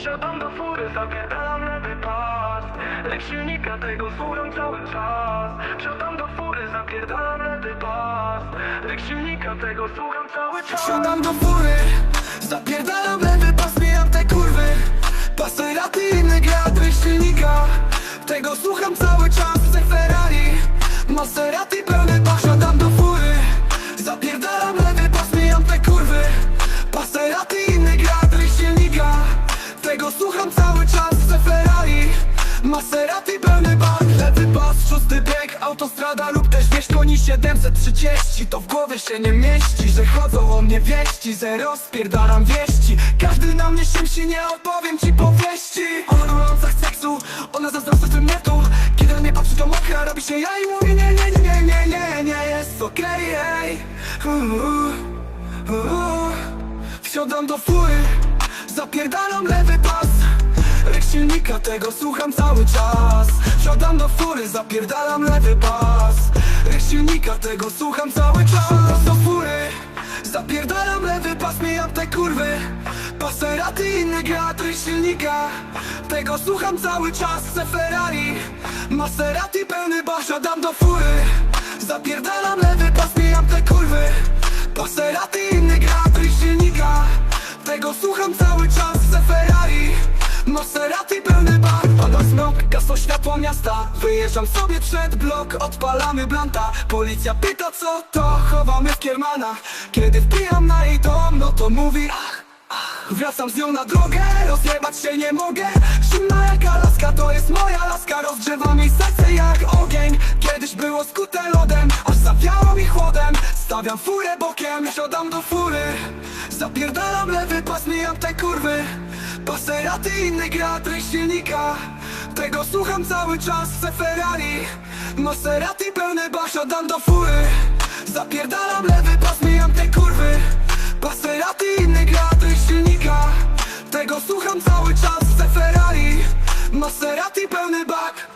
Wsiadam do fury, zapierdalam lewy pas. Lek silnika tego słucham cały czas. Wsiadam do fury, zapierdalam lewy pas. Lek silnika tego słucham cały czas. Siadam do fury, zapierdalam lewy pas, mijam te kurwy. Paseraty, inny wiatry silnika. Tego słucham cały czas, chcę Ferrari. Maserati, pełny słucham cały czas, chcę Ferrari. Maserati, pełny bank. Lewy pas, szósty bieg, autostrada lub też wieś koni 730 To w głowie się nie mieści, że chodzą o mnie wieści Zero spierdalam wieści. Każdy na mnie się nie opowiem ci powieści. Ona gorąca seksu, ona zazdrosna swym tu. Kiedy na mnie patrzy to mokra, robi się ja i mówię nie, nie, nie, nie, nie, nie, jest okej, ej. Uuu, uuu. Wsiadam do fury, zapierdalam lewy pas Tego słucham cały czas. Wsiadam do fury, zapierdalam lewy pas. Ryk silnika, tego słucham cały czas. Do fury, zapierdalam lewy pas Mijam te kurwy. Paseraty, wiatr ryk silnika. Tego słucham cały czas, chcę Ferrari. Maserati, pełny bas Wsiadam do fury, zapierdalam lewy pas Mijam te kurwy. Paseraty, inny Maserati pełny bar Pada smok, gasło światło miasta. Wyjeżdżam sobie przed blok, odpalamy blanta. Policja pyta co to, chowamy w kiermana. Kiedy wpijam na jej dom, no to mówi ach, Wracam z nią na drogę, rozjebać się nie mogę. Zimna jak Alaska, to jest moja laska. Rozgrzewa mi serce jak ogień. Kiedyś było skute lodem, aż zawiało mi chłodem. Stawiam furę bokiem, siadam do fury. Zapierdalam lewy pas, mijam te kurwy Paseraty innej graty silnika. Tego słucham cały czas se Ferrari. Maserati pełny basza dam do fury. Zapierdalam lewy pas, mijam te kurwy. Paseraty innej graty silnika. Tego słucham cały czas se Ferrari. Maserati pełny bak.